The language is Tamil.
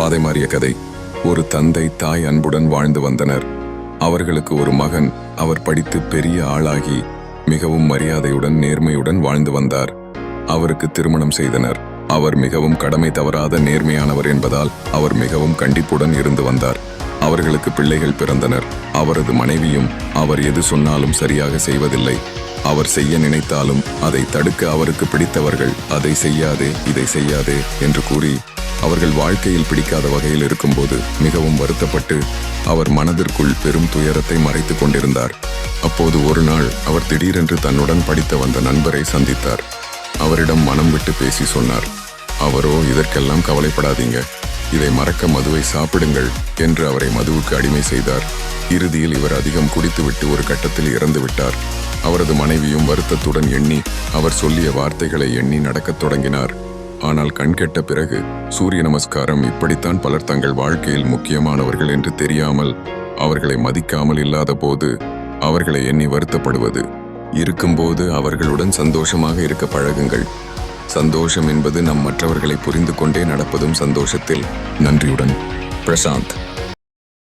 பாதை மாறிய கதை. ஒரு தந்தை தாய் அன்புடன் வாழ்ந்து வந்தனர். அவர்களுக்கு ஒரு மகன் அவர் படித்து பெரிய ஆளாகி மிகவும் மரியாதையுடன் நேர்மையுடன் வாழ்ந்து வந்தார். அவருக்கு திருமணம் செய்தனர். அவர் மிகவும் கடமை தவறாத நேர்மையானவர் என்பதால் அவர் மிகவும் கண்டிப்புடன் இருந்து வந்தார். அவர்களுக்கு பிள்ளைகள் பிறந்தனர். அவரது மனைவியும் அவர் எது சொன்னாலும் சரியாக செய்வதில்லை. அவர் செய்ய நினைத்தாலும் அதை தடுக்க அவருக்கு பிடித்தவர்கள் அதை செய்யாதே இதை செய்யாதே என்று கூறி அவர்கள் வாழ்க்கையில் பிடிக்காத வகையில் இருக்கும்போது மிகவும் வருத்தப்பட்டு அவர் மனதிற்குள் பெரும் துயரத்தை மறைத்து கொண்டிருந்தார். அப்போது ஒரு நாள் அவர் திடீரென்று தன்னுடன் படித்த வந்த நண்பரை சந்தித்தார். அவரிடம் மனம் விட்டு பேசி சொன்னார். அவரோ இதற்கெல்லாம் கவலைப்படாதீங்க. இதை மறக்க மதுவை சாப்பிடுங்கள் என்று அவரை மதுவுக்கு அடிமை செய்தார். இறுதியில் இவர் அதிகம் குடித்துவிட்டு ஒரு கட்டத்தில் இறந்து விட்டார். அவரது மனைவியும் வருத்தத்துடன் எண்ணி அவர் சொல்லிய வார்த்தைகளை எண்ணி நடக்கத் தொடங்கினார். ஆனால் கண்கெட்ட பிறகு சூரிய நமஸ்காரம் இப்படித்தான் பலர் தங்கள் வாழ்க்கையில் முக்கியமானவர்கள் என்று தெரியாமல் அவர்களை மதிக்காமல் இல்லாத போது அவர்களை எண்ணி வருத்தப்படுவது. இருக்கும்போது அவர்களுடன் சந்தோஷமாக இருக்க பழகுங்கள். சந்தோஷம் என்பது நம் மற்றவர்களை புரிந்து கொண்டே நடப்பதும் சந்தோஷத்தில். நன்றியுடன். பிரசாந்த்.